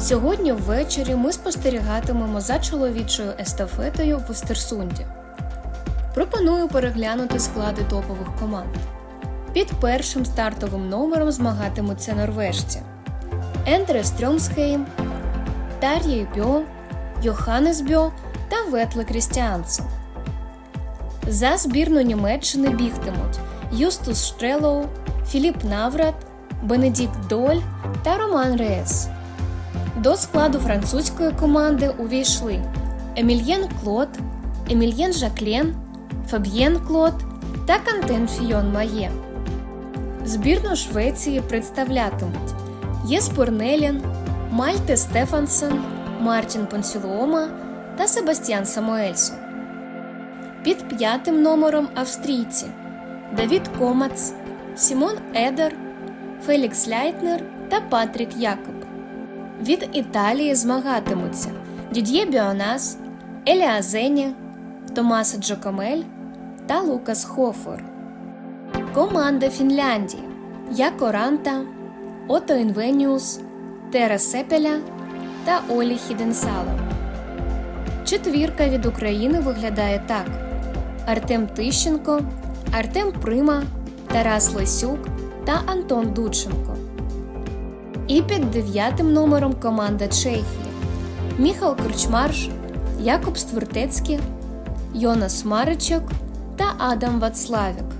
Сьогодні ввечері ми спостерігатимемо за чоловічою естафетою в Остерсунді. Пропоную переглянути склади топових команд. Під першим стартовим номером змагатимуться норвежці Ендре Стрьомсхейм, Тар'єй Бьо, Йоханнес Бьо та Ветле Крістіансен. За збірну Німеччини бігтимуть Юстус Штрелоу, Філіп Наврат, Бенедікт Доль та Роман Реес. До складу французької команди увійшли Емільєн Клод, Емільєн Жаклен, Фаб'єн Клод та Кантен Фіон Має. Збірну Швеції представлятимуть Єспор Нелін, Мальте Стефансен, Мартін Понсілуома та Себастьян Самуельсон. Під п'ятим номером австрійці Давід Комац, Сімон Едер, Фелікс Ляйтнер та Патрік Якоб. Від Італії змагатимуться Дід'є Біонас, Еліа Зені, Томаса Джокомель та Лукас Хофер. Команда Фінляндії Яко Ранта, Ото Інвеніус, Тера Сепеля та Олі Хіденсало. Четвірка від України виглядає так: Артем Тищенко, Артем Прима, Тарас Лисюк та Антон Дудченко. І під дев'ятим номером команда Чехії Міхал Корчмарш, Якоб Створтецький, Йонас Маричок та Адам Вацлавік.